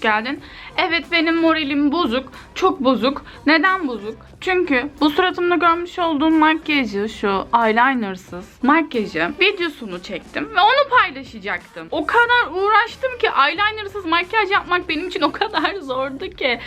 geldin. Evet benim moralim bozuk. Çok bozuk. Neden bozuk? Çünkü bu suratımda görmüş olduğum makyajı şu eyelinersız makyajı videosunu çektim ve onu paylaşacaktım. O kadar uğraştım ki eyelinersız makyaj yapmak benim için o kadar zordu ki.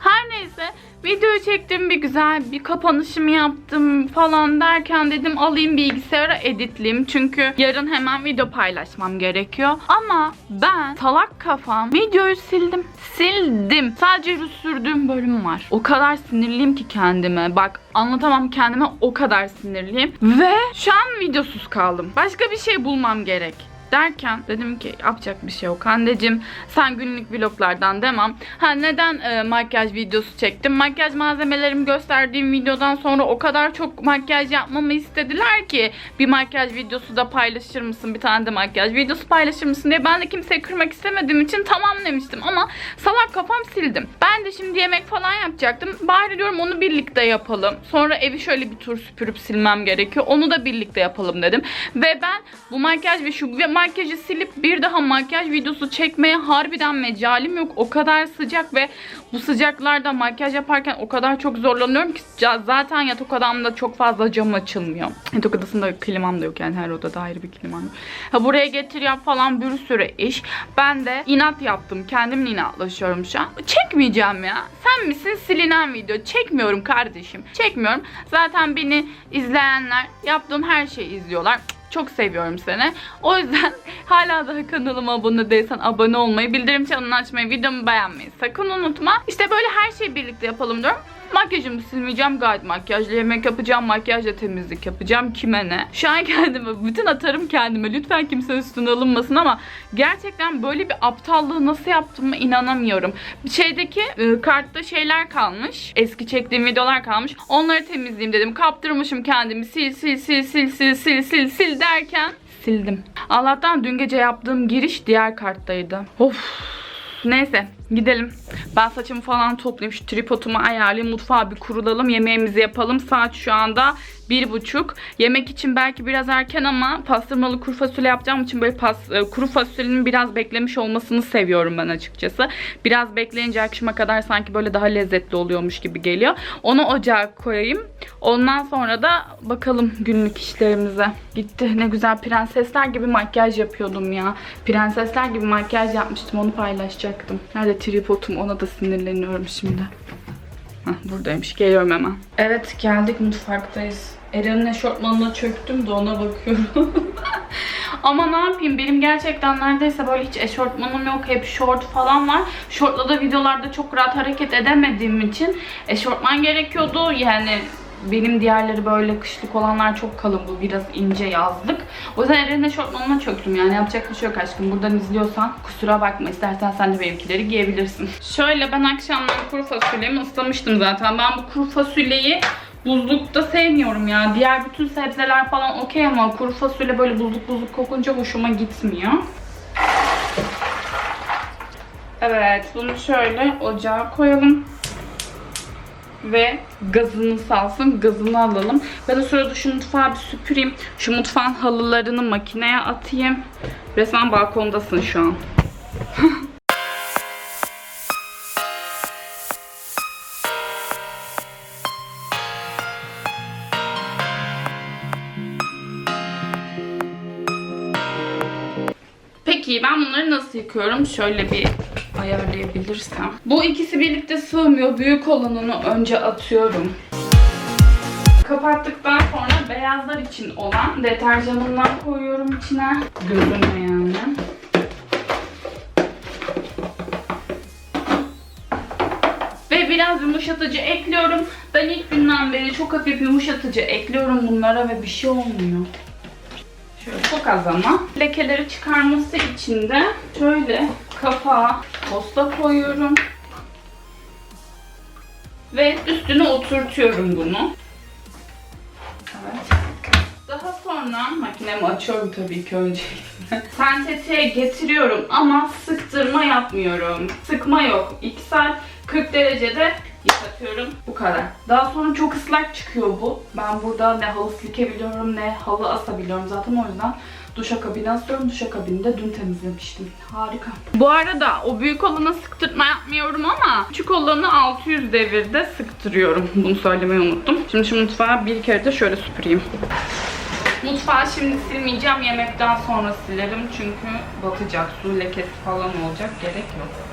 Her neyse Videoyu çektim bir güzel bir kapanışımı yaptım falan derken dedim alayım bilgisayara editleyeyim. Çünkü yarın hemen video paylaşmam gerekiyor. Ama ben salak kafam videoyu sildim. Sildim. Sadece sürdüğüm bölüm var. O kadar sinirliyim ki kendime. Bak anlatamam kendime o kadar sinirliyim. Ve şu an videosuz kaldım. Başka bir şey bulmam gerek derken dedim ki yapacak bir şey yok. Hande'cim sen günlük vloglardan demem. Ha neden e, makyaj videosu çektim? Makyaj malzemelerimi gösterdiğim videodan sonra o kadar çok makyaj yapmamı istediler ki bir makyaj videosu da paylaşır mısın? Bir tane de makyaj videosu paylaşır mısın diye ben de kimseyi kırmak istemediğim için tamam demiştim ama salak kafam sildim. Ben de şimdi yemek falan yapacaktım. Bari diyorum onu birlikte yapalım. Sonra evi şöyle bir tur süpürüp silmem gerekiyor. Onu da birlikte yapalım dedim. Ve ben bu makyaj ve şu makyajı silip bir daha makyaj videosu çekmeye harbiden mecalim yok. O kadar sıcak ve bu sıcaklarda makyaj yaparken o kadar çok zorlanıyorum ki zaten yatak odamda çok fazla cam açılmıyor. Yatak odasında klimam da yok yani her odada ayrı bir klimam yok. Ha, buraya getir yap falan bir sürü iş. Ben de inat yaptım. Kendimle inatlaşıyorum şu an. Çekmeyeceğim ya. Sen misin silinen video? Çekmiyorum kardeşim. Çekmiyorum. Zaten beni izleyenler yaptığım her şeyi izliyorlar. Çok seviyorum seni. O yüzden hala daha kanalıma abone değilsen abone olmayı, bildirim çanını açmayı, videomu beğenmeyi sakın unutma. İşte böyle her şeyi birlikte yapalım diyorum. Makyajımı silmeyeceğim gayet makyajla. Yemek yapacağım, makyajla temizlik yapacağım. Kime ne? Şu an kendime, bütün atarım kendime. Lütfen kimse üstüne alınmasın ama gerçekten böyle bir aptallığı nasıl yaptığımı inanamıyorum. Şeydeki e, kartta şeyler kalmış. Eski çektiğim videolar kalmış. Onları temizleyeyim dedim. Kaptırmışım kendimi. Sil sil sil sil sil sil sil sil derken sildim. Allah'tan dün gece yaptığım giriş diğer karttaydı. Of. Neyse gidelim. Ben saçımı falan toplayayım. Şu tripodumu ayarlayayım. Mutfağa bir kurulalım. Yemeğimizi yapalım. Saat şu anda bir buçuk. Yemek için belki biraz erken ama pastırmalı kuru fasulye yapacağım için böyle pas, e, kuru fasulyenin biraz beklemiş olmasını seviyorum ben açıkçası. Biraz bekleyince akşama kadar sanki böyle daha lezzetli oluyormuş gibi geliyor. Onu ocağa koyayım. Ondan sonra da bakalım günlük işlerimize. Gitti. Ne güzel prensesler gibi makyaj yapıyordum ya. Prensesler gibi makyaj yapmıştım. Onu paylaşacaktım. Nerede tripodum ona da sinirleniyorum şimdi. Hah, buradaymış. Geliyorum hemen. Evet geldik mutfaktayız. Eren'in eşortmanına çöktüm de ona bakıyorum. Ama ne yapayım benim gerçekten neredeyse böyle hiç eşortmanım yok. Hep short falan var. Shortla da videolarda çok rahat hareket edemediğim için eşortman gerekiyordu. Yani benim diğerleri böyle kışlık olanlar çok kalın. Bu biraz ince yazlık. O yüzden Eren'in eşortmanına çöktüm yani. Yapacak bir şey yok aşkım. Buradan izliyorsan kusura bakma. İstersen sen de benimkileri giyebilirsin. Şöyle ben akşamdan kuru fasulyemi ıslamıştım zaten. Ben bu kuru fasulyeyi buzlukta sevmiyorum ya. Diğer bütün sebzeler falan okey ama kuru fasulye böyle buzluk buzluk kokunca hoşuma gitmiyor. Evet bunu şöyle ocağa koyalım ve gazını salsın. Gazını alalım. Ben o sırada şu mutfağı bir süpüreyim. Şu mutfağın halılarını makineye atayım. Resmen balkondasın şu an. Peki ben bunları nasıl yıkıyorum? Şöyle bir ayarlayabilirsem. Bu ikisi birlikte sığmıyor. Büyük olanını önce atıyorum. Kapattıktan sonra beyazlar için olan deterjanından koyuyorum içine. Gözüme yani. Ve biraz yumuşatıcı ekliyorum. Ben ilk günden beri çok hafif yumuşatıcı ekliyorum bunlara ve bir şey olmuyor. Çok az ama. Lekeleri çıkarması için de şöyle kapağa posta koyuyorum. Ve üstüne oturtuyorum bunu. Evet. Daha sonra makinemi açıyorum tabii ki öncelikle. Sentetiğe getiriyorum ama sıktırma yapmıyorum. Sıkma yok. 2 saat 40 derecede yıkatıyorum. Bu kadar. Daha sonra çok ıslak çıkıyor bu. Ben burada ne halı silkebiliyorum ne halı asabiliyorum zaten o yüzden duşakabini asıyorum. Duşakabini dün temizlemiştim. Harika. Bu arada o büyük olana sıktırtma yapmıyorum ama küçük olanı 600 devirde sıktırıyorum. Bunu söylemeyi unuttum. Şimdi şu mutfağı bir kere de şöyle süpüreyim. Mutfağı şimdi silmeyeceğim. Yemekten sonra silerim. Çünkü batacak. Su lekesi falan olacak. Gerek yok.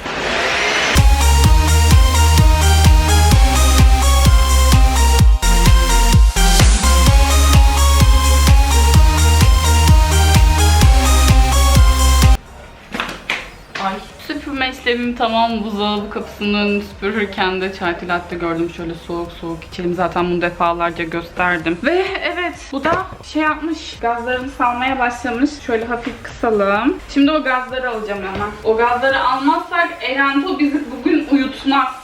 İşlemim tamam buzdolabı kapısının süpürürken de çay latte gördüm. Şöyle soğuk soğuk içelim. Zaten bunu defalarca gösterdim. Ve evet bu da şey yapmış gazlarını salmaya başlamış. Şöyle hafif kısalım. Şimdi o gazları alacağım hemen. O gazları almazsak Eren bu bizi bugün uyutmaz.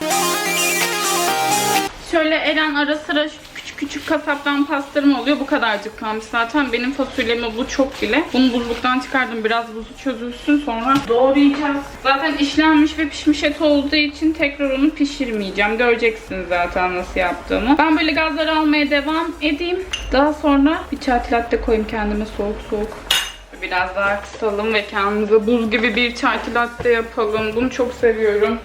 Şöyle Eren ara sıra şu küçük kasaptan pastırma oluyor. Bu kadarcık kalmış zaten. Benim fasulyemi bu çok bile. Bunu buzluktan çıkardım. Biraz buzu çözülsün sonra doğrayacağız. Zaten işlenmiş ve pişmiş et olduğu için tekrar onu pişirmeyeceğim. Göreceksiniz zaten nasıl yaptığımı. Ben böyle gazları almaya devam edeyim. Daha sonra bir çay latte koyayım kendime soğuk soğuk. Biraz daha kısalım ve kendimize buz gibi bir çay latte yapalım. Bunu çok seviyorum.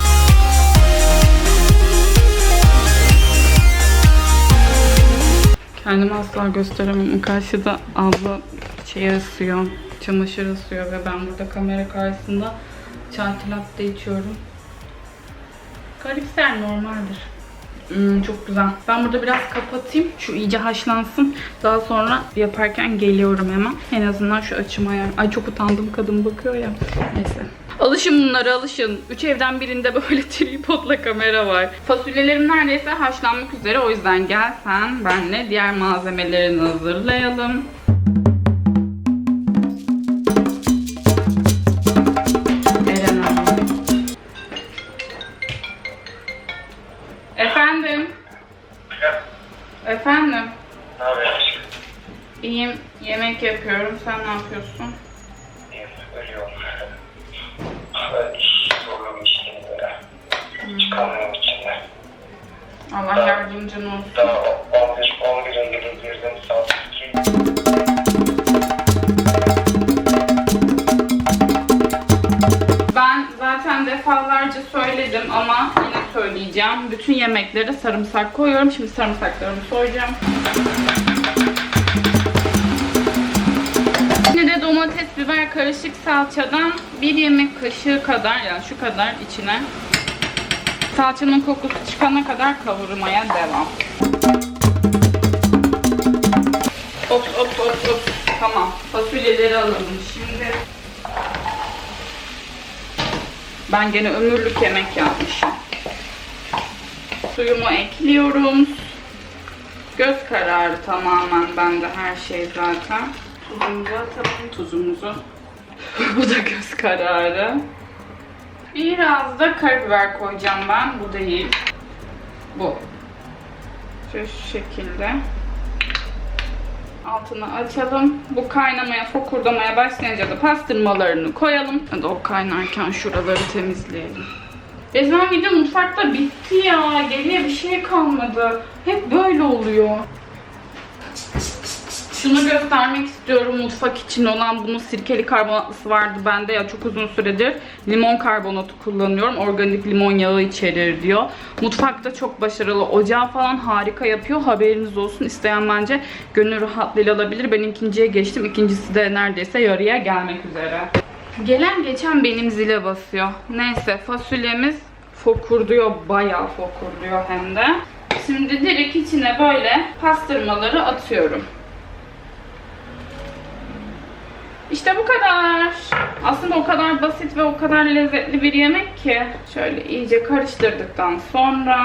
Kendimi asla gösteremem. Karşıda abla şey ısıyor, çamaşır ısıyor ve ben burada kamera karşısında çay latte içiyorum. Garipser normaldir. Hmm, çok güzel. Ben burada biraz kapatayım. Şu iyice haşlansın. Daha sonra yaparken geliyorum hemen. En azından şu açım ayar. Ay çok utandım kadın bakıyor ya. Neyse. Alışın bunlara alışın. Üç evden birinde böyle tripodla kamera var. Fasulyelerim neredeyse haşlanmak üzere. O yüzden gel sen benle diğer malzemelerini hazırlayalım. Eren abi. Efendim? Efendim? Ne haber? İyiyim. Yemek yapıyorum. Sen ne yapıyorsun? Söyledim ama yine söyleyeceğim. Bütün yemeklere sarımsak koyuyorum. Şimdi sarımsaklarımı soyacağım. Şimdi de domates, biber, karışık salçadan bir yemek kaşığı kadar yani şu kadar içine salçanın kokusu çıkana kadar kavurmaya devam. Hop hop hop hop. Tamam. Fasulyeleri alalım şimdi. Ben gene ömürlük yemek yapmışım. Suyumu ekliyorum. Göz kararı tamamen bende her şey zaten. Tuzumuzu atalım. Tuzumuzu. Bu da göz kararı. Biraz da karabiber koyacağım ben. Bu değil. Bu. Şu şekilde. Altını açalım. Bu kaynamaya, fokurdamaya başlayınca da pastırmalarını koyalım. Hadi o kaynarken şuraları temizleyelim. Resmen video mutfakta bitti ya. Geriye bir şey kalmadı. Hep böyle oluyor. Şunu göstermek istiyorum mutfak için olan bunun sirkeli karbonatlısı vardı bende ya çok uzun süredir. Limon karbonatı kullanıyorum. Organik limon yağı içerir diyor. Mutfakta çok başarılı. Ocağı falan harika yapıyor. Haberiniz olsun. İsteyen bence gönül rahatlığıyla alabilir. Ben ikinciye geçtim. İkincisi de neredeyse yarıya gelmek üzere. Gelen geçen benim zile basıyor. Neyse fasulyemiz fokurduyor. Bayağı fokurduyor hem de. Şimdi direkt içine böyle pastırmaları atıyorum. İşte bu kadar. Aslında o kadar basit ve o kadar lezzetli bir yemek ki. Şöyle iyice karıştırdıktan sonra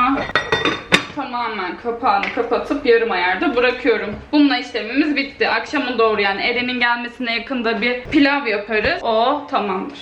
tamamen kapağını kapatıp yarım ayarda bırakıyorum. Bununla işlemimiz bitti. Akşama doğru yani Eren'in gelmesine yakında bir pilav yaparız. O tamamdır.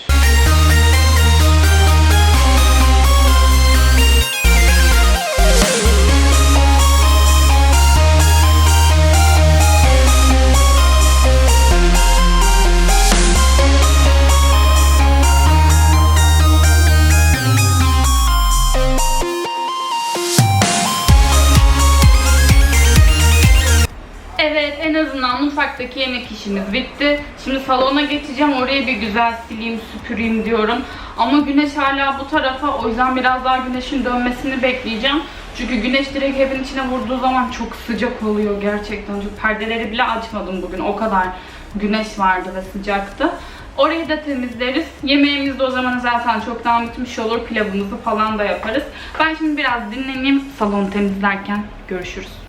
Evet en azından mutfaktaki yemek işimiz bitti. Şimdi salona geçeceğim. Oraya bir güzel sileyim, süpüreyim diyorum. Ama güneş hala bu tarafa. O yüzden biraz daha güneşin dönmesini bekleyeceğim. Çünkü güneş direkt evin içine vurduğu zaman çok sıcak oluyor gerçekten. Çünkü perdeleri bile açmadım bugün. O kadar güneş vardı ve sıcaktı. Orayı da temizleriz. Yemeğimiz de o zaman zaten çoktan bitmiş olur. Pilavımızı falan da yaparız. Ben şimdi biraz dinleneyim. Salonu temizlerken görüşürüz.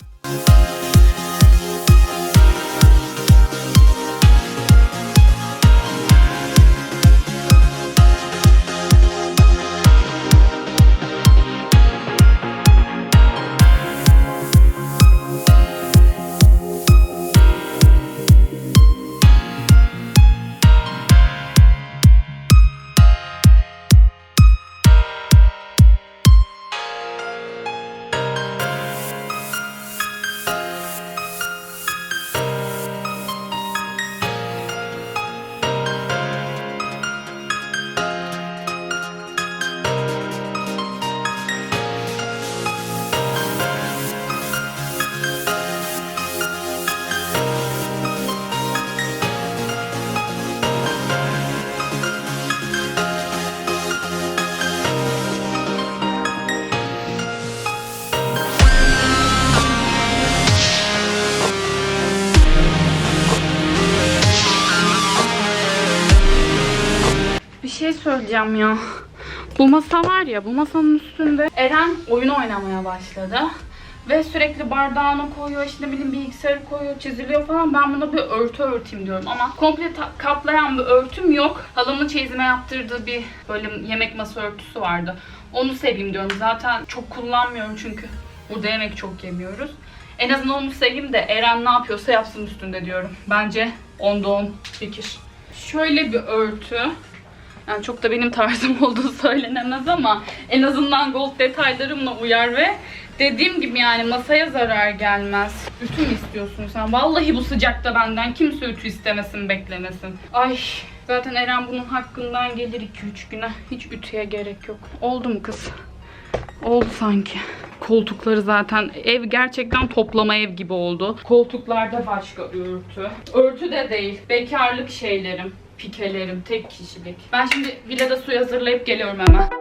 Şey söyleyeceğim ya. Bu masa var ya, bu masanın üstünde Eren oyun oynamaya başladı. Ve sürekli bardağını koyuyor, işte bileyim bilgisayarı koyuyor, çiziliyor falan. Ben buna bir örtü örteyim diyorum ama komple kaplayan bir örtüm yok. Halamın çeyizime yaptırdığı bir böyle yemek masa örtüsü vardı. Onu seveyim diyorum. Zaten çok kullanmıyorum çünkü burada yemek çok yemiyoruz. En azından onu seveyim de Eren ne yapıyorsa yapsın üstünde diyorum. Bence onda on fikir. Şöyle bir örtü. Yani çok da benim tarzım olduğu söylenemez ama en azından gold detaylarımla uyar ve dediğim gibi yani masaya zarar gelmez. Ütü mü istiyorsun sen? Vallahi bu sıcakta benden kimse ütü istemesin, beklemesin. Ay zaten Eren bunun hakkından gelir 2-3 güne. Hiç ütüye gerek yok. Oldu mu kız? Oldu sanki. Koltukları zaten ev gerçekten toplama ev gibi oldu. Koltuklarda başka örtü. Örtü de değil. Bekarlık şeylerim. Pikelerim. Tek kişilik. Ben şimdi villada su hazırlayıp geliyorum hemen.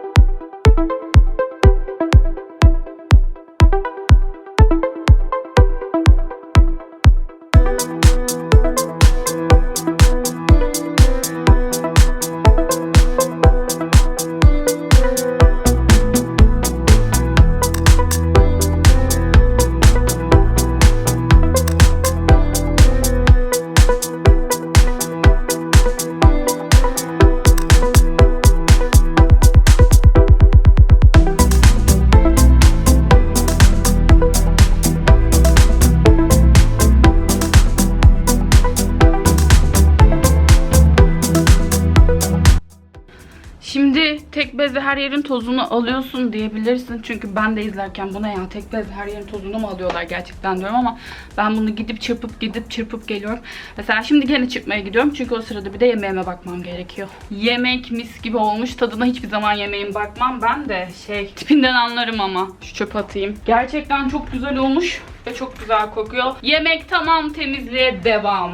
Bezle her yerin tozunu alıyorsun diyebilirsin. Çünkü ben de izlerken buna ya tek bezle her yerin tozunu mu alıyorlar gerçekten diyorum ama ben bunu gidip çırpıp gidip çırpıp geliyorum. Mesela şimdi gene çırpmaya gidiyorum. Çünkü o sırada bir de yemeğime bakmam gerekiyor. Yemek mis gibi olmuş. Tadına hiçbir zaman yemeğin bakmam. Ben de şey tipinden anlarım ama. Şu çöp atayım. Gerçekten çok güzel olmuş ve çok güzel kokuyor. Yemek tamam temizliğe devam.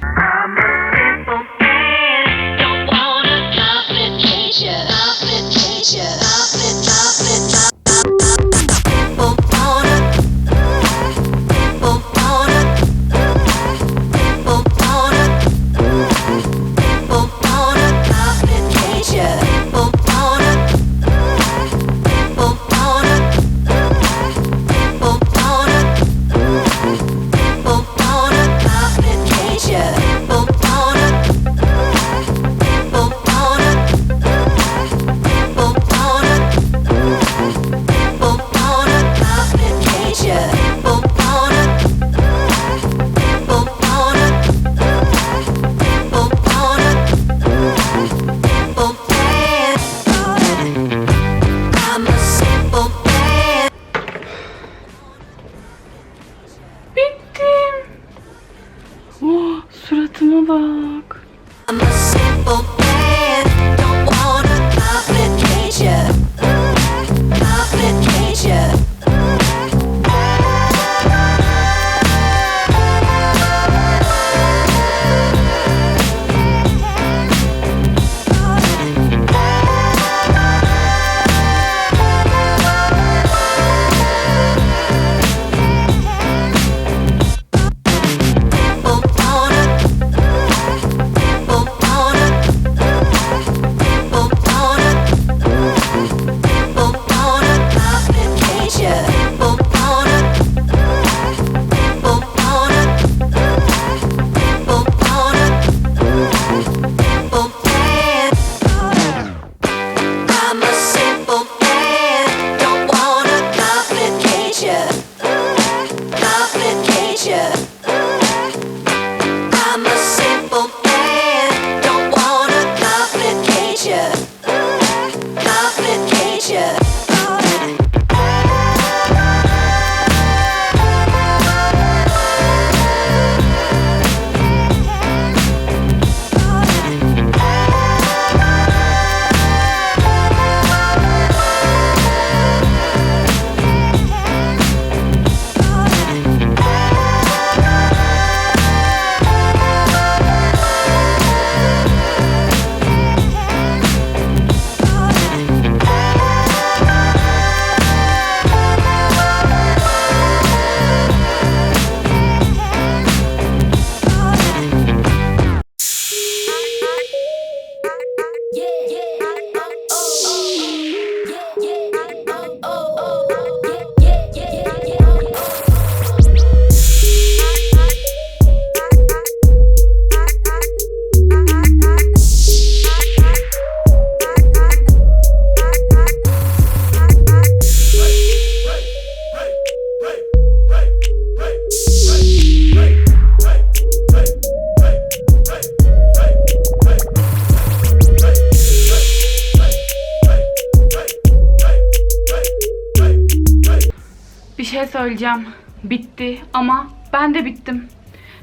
Wanna Complication. Complication. Complication.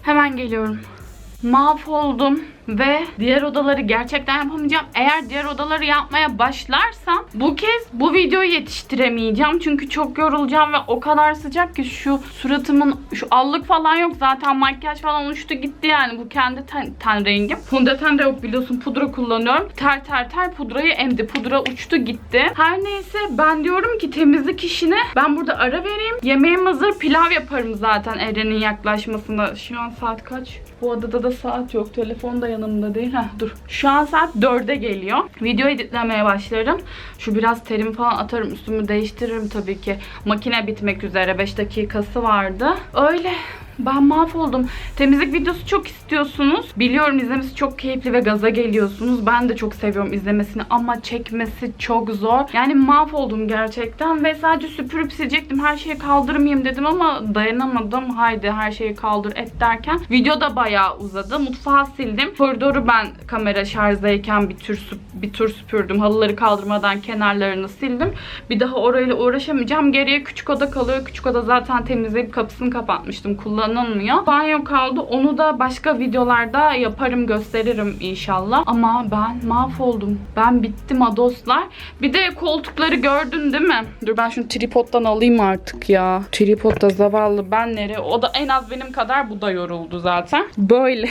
Hemen geliyorum. Mahvoldum ve diğer odaları gerçekten yapamayacağım. Eğer diğer odaları yapmaya başlarsam bu kez bu videoyu yetiştiremeyeceğim. Çünkü çok yorulacağım ve o kadar sıcak ki şu suratımın şu allık falan yok zaten makyaj falan uçtu gitti yani bu kendi ten, ten rengim. Fondöten de yok biliyorsun pudra kullanıyorum. Ter ter ter pudrayı emdi. Pudra uçtu gitti. Her neyse ben diyorum ki temizlik işine ben burada ara vereyim. Yemeğim hazır pilav yaparım zaten Eren'in yaklaşmasında. Şu an saat kaç? Bu odada da saat yok. Telefon da yanımda değil. Heh, dur. Şu an saat 4'e geliyor. Video editlemeye başlarım. Şu biraz terim falan atarım. Üstümü değiştiririm tabii ki. Makine bitmek üzere. 5 dakikası vardı. Öyle. Ben mahvoldum. Temizlik videosu çok istiyorsunuz. Biliyorum izlemesi çok keyifli ve gaza geliyorsunuz. Ben de çok seviyorum izlemesini ama çekmesi çok zor. Yani mahvoldum gerçekten ve sadece süpürüp silecektim. Her şeyi kaldırmayayım dedim ama dayanamadım. Haydi her şeyi kaldır et derken video da bayağı uzadı. Mutfağı sildim. Koridoru ben kamera şarjdayken bir tür bir tur süpürdüm. Halıları kaldırmadan kenarlarını sildim. Bir daha orayla uğraşamayacağım. Geriye küçük oda kalıyor. Küçük oda zaten temizleyip kapısını kapatmıştım. Kullanılmıyor. Banyo kaldı. Onu da başka videolarda yaparım, gösteririm inşallah. Ama ben mahvoldum. Ben bittim ha dostlar. Bir de koltukları gördün değil mi? Dur ben şunu tripoddan alayım artık ya. Tripodda zavallı ben nereye? O da en az benim kadar bu da yoruldu zaten. Böyle.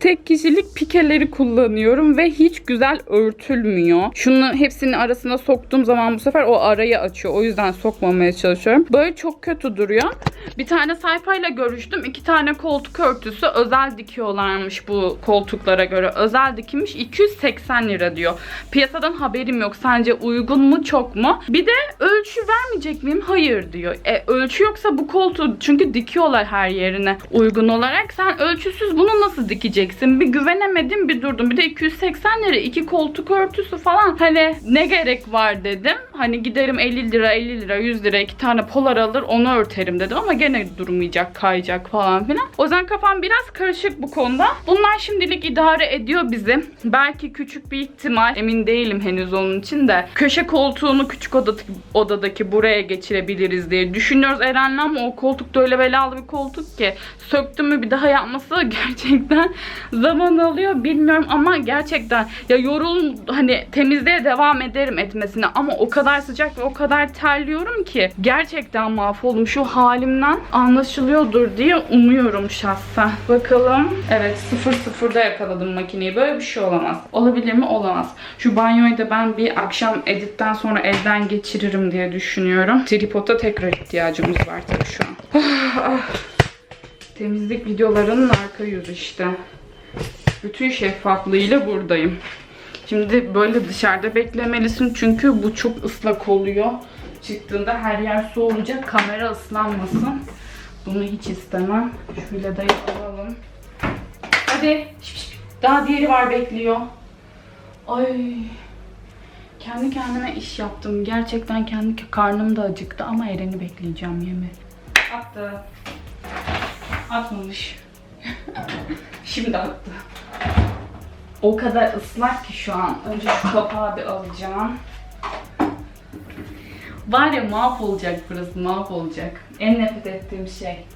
Tek kişilik pikeleri kullanıyorum ve hiç güzel örtülmüyor. Şunu hepsinin arasına soktuğum zaman bu sefer o arayı açıyor. O yüzden sokmamaya çalışıyorum. Böyle çok kötü duruyor. Bir tane sayfayla görüştüm. İki tane koltuk örtüsü özel dikiyorlarmış bu koltuklara göre. Özel dikilmiş 280 lira diyor. Piyasadan haberim yok. Sence uygun mu çok mu? Bir de ölçü vermeyecek miyim? Hayır diyor. E, ölçü yoksa bu koltuğu çünkü dikiyorlar her yerine uygun olarak. Sen ölçüsüz bunu nasıl dikeceksin? Bir güvenemedim bir durdum. Bir de 280 lira iki koltuk örtüsü falan. Hani ne gerek var dedim. Hani giderim 50 lira 50 lira 100 lira iki tane polar alır onu örterim dedim ama gene durmayacak kayacak falan filan. O yüzden kafam biraz karışık bu konuda. Bunlar şimdilik idare ediyor bizi. Belki küçük bir ihtimal emin değilim henüz onun için de. Köşe koltuğunu küçük odadaki, odadaki buraya geçirebiliriz diye düşünüyoruz Eren'le ama o koltuk da öyle belalı bir koltuk ki söktüm mü bir daha yapması gerçekten zaman alıyor bilmiyorum ama gerçekten ya yorul hani temizliğe devam ederim etmesine ama o kadar sıcak ve o kadar terliyorum ki gerçekten mahvoldum şu halimden anlaşılıyordur diye umuyorum şahsen. Bakalım. Evet 0-0'da yakaladım makineyi. Böyle bir şey olamaz. Olabilir mi? Olamaz. Şu banyoyu da ben bir akşam editten sonra elden geçiririm diye düşünüyorum. Tripoda tekrar ihtiyacımız var tabii şu an. Ah, ah. Temizlik videolarının arka yüzü işte. Bütün şeffaflığıyla buradayım. Şimdi böyle dışarıda beklemelisin çünkü bu çok ıslak oluyor. Çıktığında her yer su olacak. Kamera ıslanmasın. Bunu hiç istemem. Şöyle de yapalım. Hadi. Daha diğeri var bekliyor. Ay. Kendi kendime iş yaptım. Gerçekten kendi karnım da acıktı ama Eren'i bekleyeceğim yeme. Attı. Atmamış. Şimdi attı. O kadar ıslak ki şu an. Önce şu kapağı bir alacağım. Var ya mahvolacak burası mahvolacak. En nefret ettiğim şey.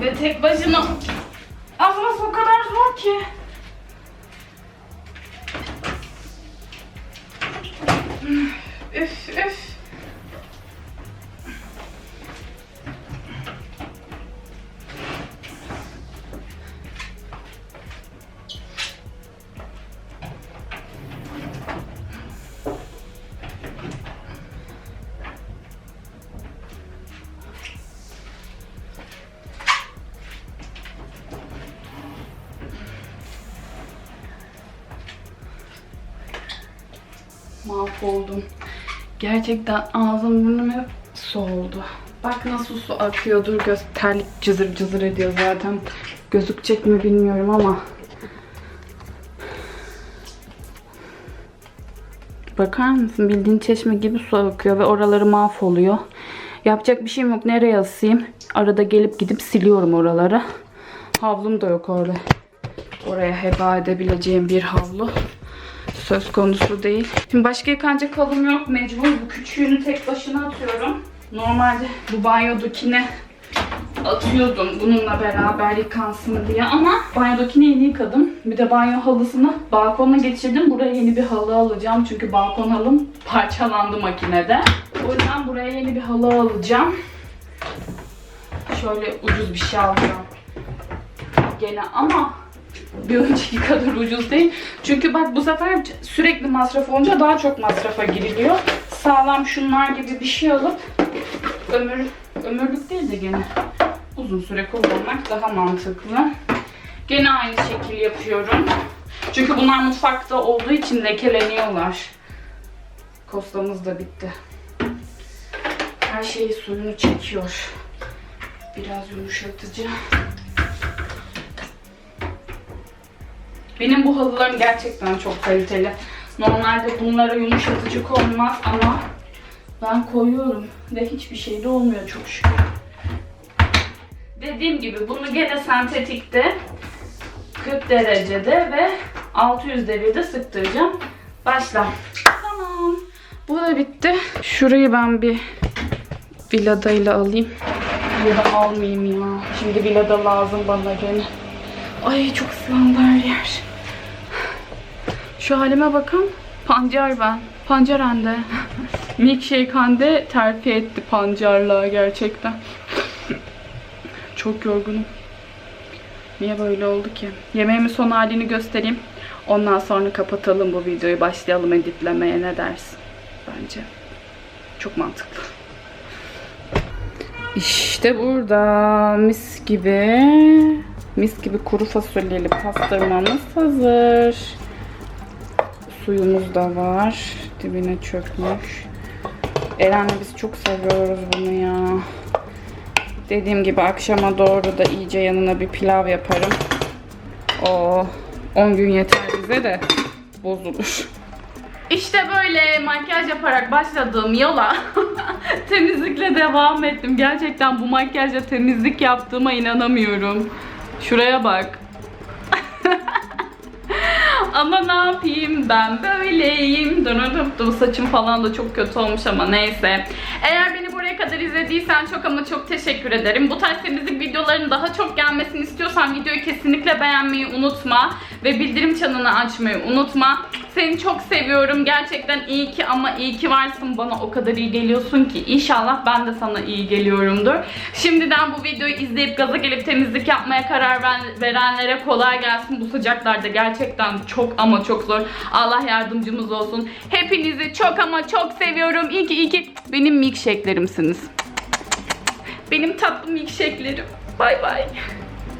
Ve tek başına alması o kadar zor ki. Üf üf. Mahvoldum. Gerçekten ağzım burnum hep su oldu. Bak nasıl su akıyor. Dur göz terlik cızır cızır ediyor zaten. Gözükecek mi bilmiyorum ama. Bakar mısın? Bildiğin çeşme gibi su akıyor ve oraları mahvoluyor. Yapacak bir şeyim yok. Nereye asayım? Arada gelip gidip siliyorum oraları. Havlum da yok orada. Oraya heba edebileceğim bir havlu. Söz konusu değil. Şimdi başka yıkanacak halım yok. Mecbur bu küçüğünü tek başına atıyorum. Normalde bu banyodakine atıyordum bununla beraber yıkansın diye ama banyodakini yeni yıkadım. Bir de banyo halısını balkona geçirdim. Buraya yeni bir halı alacağım çünkü balkon halım parçalandı makinede. O yüzden buraya yeni bir halı alacağım. Şöyle ucuz bir şey alacağım. Gene ama bir önceki kadar ucuz değil. Çünkü bak bu sefer sürekli masraf olunca daha çok masrafa giriliyor. Sağlam şunlar gibi bir şey alıp ömür ömürlük değil de gene uzun süre kullanmak daha mantıklı. Gene aynı şekil yapıyorum. Çünkü bunlar mutfakta olduğu için lekeleniyorlar. Kostamız da bitti. Her şeyi suyunu çekiyor. Biraz yumuşatıcı. Benim bu halılarım gerçekten çok kaliteli. Normalde bunlara yumuşatıcı konmaz ama ben koyuyorum ve hiçbir şey de olmuyor çok şükür. Dediğim gibi bunu gene sentetikte 40 derecede ve 600 devirde sıktıracağım. Başla. Tamam. Bu da bitti. Şurayı ben bir villadayla alayım. Ya da almayayım ya. Şimdi villada lazım bana gene. Ay çok ıslandı yer. Şu halime bakın. Pancar ben. Pancar Hande. Milkshake Hande terfi etti pancarlığa gerçekten. Çok yorgunum. Niye böyle oldu ki? Yemeğimin son halini göstereyim. Ondan sonra kapatalım bu videoyu. Başlayalım editlemeye ne dersin? Bence. Çok mantıklı. İşte burada mis gibi mis gibi kuru fasulyeli pastırmamız hazır. Suyumuz da var. Dibine çökmüş. Eren'le biz çok seviyoruz bunu ya. Dediğim gibi akşama doğru da iyice yanına bir pilav yaparım. O 10 gün yeter bize de bozulur. İşte böyle makyaj yaparak başladığım yola temizlikle devam ettim. Gerçekten bu makyajla temizlik yaptığıma inanamıyorum. Şuraya bak. Ama ne yapayım ben böyleyim. Bu saçım falan da çok kötü olmuş ama neyse. Eğer beni buraya kadar izlediysen çok ama çok teşekkür ederim. Bu tarz temizlik videolarının daha çok gelmesini istiyorsan videoyu kesinlikle beğenmeyi unutma. Ve bildirim çanını açmayı unutma. Seni çok seviyorum. Gerçekten iyi ki ama iyi ki varsın. Bana o kadar iyi geliyorsun ki. İnşallah ben de sana iyi geliyorumdur. Şimdiden bu videoyu izleyip gaza gelip temizlik yapmaya karar ver- verenlere kolay gelsin. Bu sıcaklarda gerçekten çok ama çok zor. Allah yardımcımız olsun. Hepinizi çok ama çok seviyorum. İyi ki iyi ki benim milkshake'lerimsiniz. Benim tatlı milkshake'lerim. Bay bay.